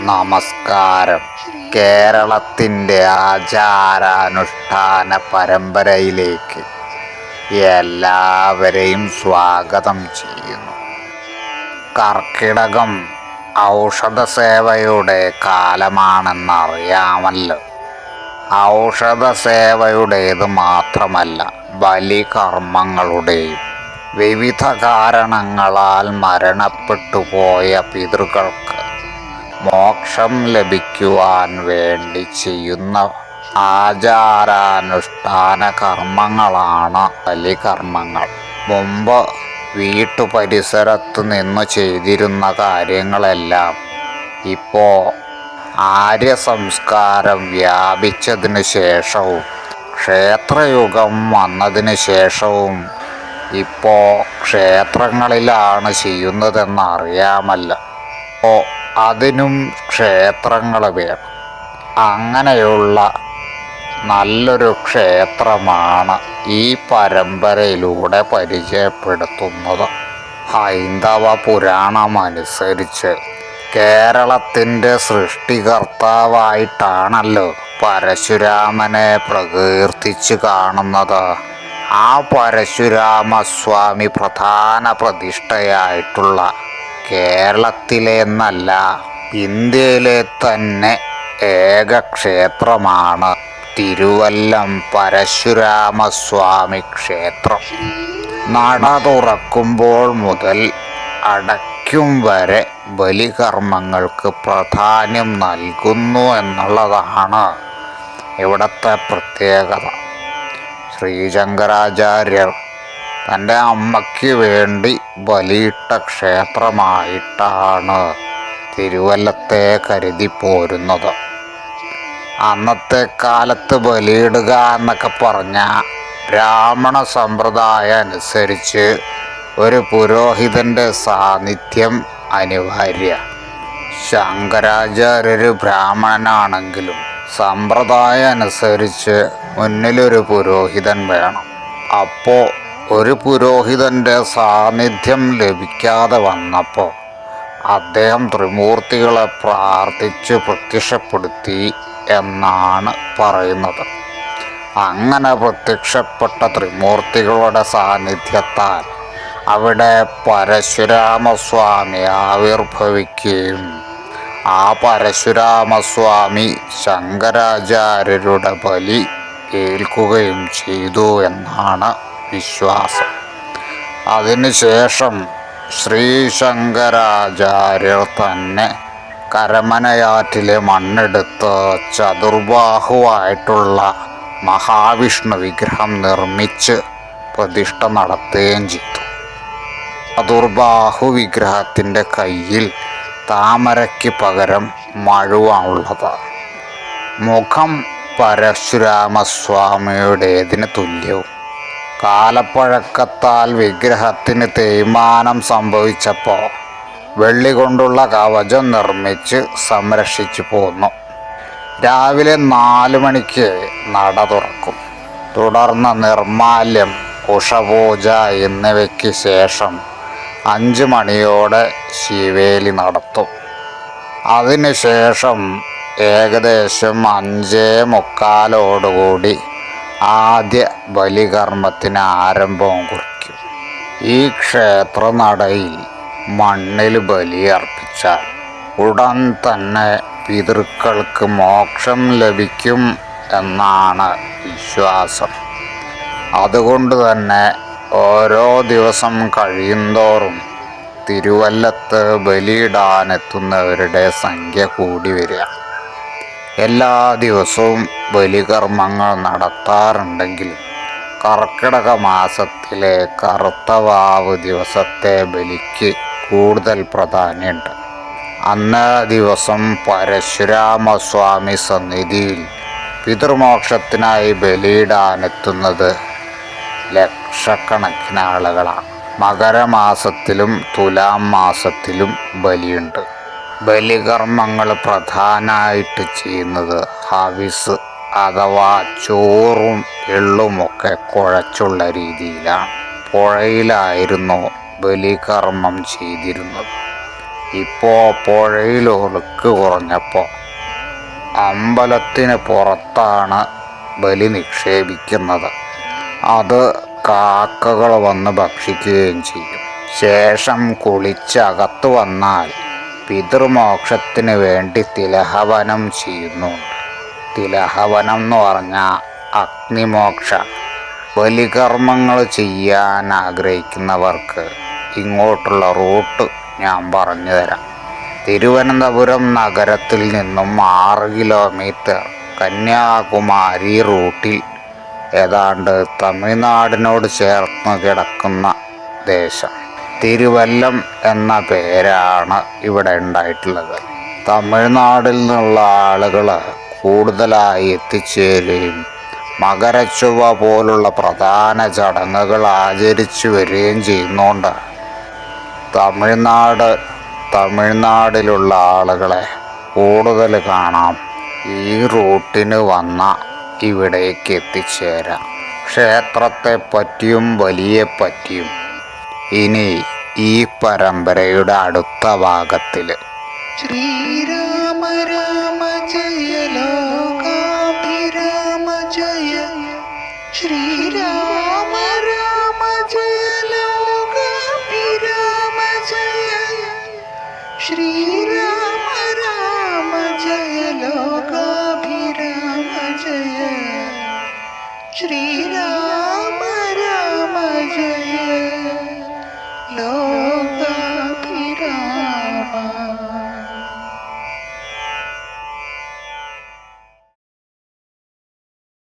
നമസ്കാരം. കേരളത്തിന്റെ ആചാരാനുഷ്ഠാന പരമ്പരയിലേക്ക് എല്ലാവരെയും സ്വാഗതം ചെയ്യുന്നു. കർക്കിടകം ഔഷധ സേവയുടെ കാലമാണെന്നറിയാമല്ലോ. ഔഷധ സേവയുടേത് മാത്രമല്ല ബലികർമ്മങ്ങളുടെയും വിവിധ കാരണങ്ങളാൽ മരണപ്പെട്ടു പോയ പിതൃകൾക്ക് മോക്ഷം ലഭിക്കുവാൻ വേണ്ടി ചെയ്യുന്ന ആചാരാനുഷ്ഠാന കർമ്മങ്ങളാണ് ബലികർമ്മങ്ങൾ. മുമ്പ് വീട്ടുപരിസരത്ത് നിന്ന് ചെയ്തിരുന്ന കാര്യങ്ങളെല്ലാം ഇപ്പോൾ ആര്യ സംസ്കാരം വ്യാപിച്ചതിന് ശേഷവും ക്ഷേത്രയുഗം വന്നതിന് ശേഷവും ഇപ്പോൾ ക്ഷേത്രങ്ങളിലാണ് ചെയ്യുന്നതെന്ന് ഓ അതിനും ക്ഷേത്രങ്ങൾ വേണം. അങ്ങനെയുള്ള നല്ലൊരു ക്ഷേത്രമാണ് ഈ പരമ്പരയിലൂടെ പരിചയപ്പെടുത്തുന്നത്. ഹൈന്ദവ പുരാണമനുസരിച്ച് കേരളത്തിന്റെ സൃഷ്ടികർത്താവായിട്ടാണല്ലോ പരശുരാമനെ പ്രകീർത്തിച്ച് കാണുന്നത്. ആ പരശുരാമസ്വാമി പ്രധാന പ്രതിഷ്ഠയായിട്ടുള്ള കേരളത്തിലെ എന്നല്ല ഇന്ത്യയിലെ തന്നെ ഏക ക്ഷേത്രമാണ് തിരുവല്ലം പരശുരാമസ്വാമി ക്ഷേത്രം. നട തുറക്കുമ്പോൾ മുതൽ അടയ്ക്കും വരെ ബലികർമ്മങ്ങൾക്ക് പ്രാധാന്യം നൽകുന്നു എന്നുള്ളതാണ് ഇവിടുത്തെ പ്രത്യേകത. ശ്രീശങ്കരാചാര്യർ തന്റെ അമ്മയ്ക്ക് വേണ്ടി ബലിയിട്ട ക്ഷേത്രമായിട്ടാണ് തിരുവല്ലത്തെ കരുതി പോരുന്നത്. അന്നത്തെ കാലത്ത് ബലിയിടുക എന്നൊക്കെ പറഞ്ഞ ബ്രാഹ്മണ സമ്പ്രദായം അനുസരിച്ച് ഒരു പുരോഹിതന്റെ സാന്നിധ്യം അനിവാര്യ. ശങ്കരാചാര്യര് ബ്രാഹ്മണനാണെങ്കിലും സമ്പ്രദായം അനുസരിച്ച് മുന്നിലൊരു പുരോഹിതൻ വേണം. അപ്പോൾ ഒരു പുരോഹിതന്റെ സാന്നിധ്യം ലഭിക്കാതെ വന്നപ്പോൾ അദ്ദേഹം ത്രിമൂർത്തികളെ പ്രാർത്ഥിച്ച് പ്രത്യക്ഷപ്പെടുത്തി എന്നാണ് പറയുന്നത്. അങ്ങനെ പ്രത്യക്ഷപ്പെട്ട ത്രിമൂർത്തികളുടെ സാന്നിധ്യത്താൽ അവിടെ പരശുരാമസ്വാമി ആവിർഭവിക്കുകയും ആ പരശുരാമസ്വാമി ശങ്കരാചാര്യരുടെ ബലി ഏൽക്കുകയും ചെയ്തു എന്നാണ് വിശ്വാസം. അതിനുശേഷം ശ്രീശങ്കരാചാര്യർ തന്നെ കരമനയാറ്റിലെ മണ്ണെടുത്ത് ചതുർബാഹുവായിട്ടുള്ള മഹാവിഷ്ണു വിഗ്രഹം നിർമ്മിച്ച് പ്രതിഷ്ഠ നടത്തുകയും ചെയ്തു. ചതുർബാഹു വിഗ്രഹത്തിന്റെ കയ്യിൽ താമരയ്ക്ക് പകരം മഴുവാണുള്ളത്. മുഖം പരശുരാമസ്വാമിയുടേതിന് തുല്യവും. കാലപ്പഴക്കത്താൽ വിഗ്രഹത്തിന് തേയ്മാനം സംഭവിച്ചപ്പോൾ വെള്ളി കൊണ്ടുള്ള കവചം നിർമ്മിച്ച് സംരക്ഷിച്ചു പോന്നു. രാവിലെ നാല് മണിക്ക് നട തുറക്കും. തുടർന്ന് നിർമാല്യം ഉഷപൂജ എന്നിവയ്ക്ക് ശേഷം അഞ്ച് മണിയോടെ ശിവേലി നടത്തും. അതിനുശേഷം ഏകദേശം അഞ്ചേ മുക്കാലോടുകൂടി ആദ്യ ബലികർമ്മത്തിന് ആരംഭം കുറിക്കും. ഈ ക്ഷേത്ര നടയിൽ മണ്ണിൽ ബലിയർപ്പിച്ചാൽ ഉടൻ തന്നെ പിതൃക്കൾക്ക് മോക്ഷം ലഭിക്കും എന്നാണ് വിശ്വാസം. അതുകൊണ്ട് തന്നെ ഓരോ ദിവസം കഴിയുന്തോറും തിരുവല്ലത്ത് ബലിയിടാനെത്തുന്നവരുടെ സംഖ്യ കൂടി വരിക. എല്ലാ ദിവസവും ബലികർമ്മങ്ങൾ നടത്താറുണ്ടെങ്കിലും കർക്കിടക മാസത്തിലെ കറുത്തവാവ് ദിവസത്തെ ബലിക്ക് കൂടുതൽ പ്രാധാന്യമുണ്ട്. അന്ന് ദിവസം പരശുരാമസ്വാമി സന്നിധിയിൽ പിതൃമോക്ഷത്തിനായി ബലിയിടാനെത്തുന്നത് ലക്ഷക്കണക്കിന് ആളുകളാണ്. മകരമാസത്തിലും തുലാം മാസത്തിലും ബലിയുണ്ട്. ബലികർമ്മങ്ങൾ പ്രധാനമായിട്ട് ചെയ്യുന്നത് ഹവിസ് അഥവാ ചോറും എള്ളുമൊക്കെ കുഴച്ചുള്ള രീതിയിലാണ്. പുഴയിലായിരുന്നു ബലികർമ്മം ചെയ്തിരുന്നത്. ഇപ്പോൾ പുഴയിൽ ഒളുക്ക് കുറഞ്ഞപ്പോൾ അമ്പലത്തിന് പുറത്താണ് ബലി നിക്ഷേപിക്കുന്നത്. അത് കാക്കകൾ വന്ന് ഭക്ഷിക്കുകയും ചെയ്യും. ശേഷം കുളിച്ചകത്ത് വന്നാൽ പിതൃമോക്ഷത്തിന് വേണ്ടി തിലഹവനം ചെയ്യുന്നുണ്ട് തിലഹവനം എന്ന് പറഞ്ഞാൽ അഗ്നിമോക്ഷ. ബലികർമ്മങ്ങൾ ചെയ്യാൻ ആഗ്രഹിക്കുന്നവർക്ക് ഇങ്ങോട്ടുള്ള റൂട്ട് ഞാൻ പറഞ്ഞു തരാം. തിരുവനന്തപുരം നഗരത്തിൽ നിന്നും ആറ് കിലോമീറ്റർ കന്യാകുമാരി റൂട്ടിൽ ഏതാണ്ട് തമിഴ്നാടിനോട് ചേർന്ന് കിടക്കുന്ന ദേശം. തിരുവല്ലം എന്ന പേരാണ് ഇവിടെ ഉണ്ടായിട്ടുള്ളത്. തമിഴ്നാടിൽ നിന്നുള്ള ആളുകൾ കൂടുതലായി എത്തിച്ചേരുകയും മകരച്ചുവ പോലുള്ള പ്രധാന ചടങ്ങുകൾ ആചരിച്ചു വരികയും ചെയ്യുന്നുണ്ട്. തമിഴ്നാട് തമിഴ്നാടിലുള്ള ആളുകളെ കൂടുതൽ കാണാം. ഈ റൂട്ടിന് വന്ന ഇവിടേക്ക് എത്തിച്ചേരാം. ക്ഷേത്രത്തെ പറ്റിയും വലിയ പറ്റിയും ഇനി ഈ പരമ്പരയുടെ അടുത്ത ഭാഗത്തിൽ ശ്രീരാമ രാമ ജയ ലോകാഭിരാമ ജയ. ശ്രീരാമ രാമ ജയ ലോകാഭിരാമ ജയ. ശ്രീരാമ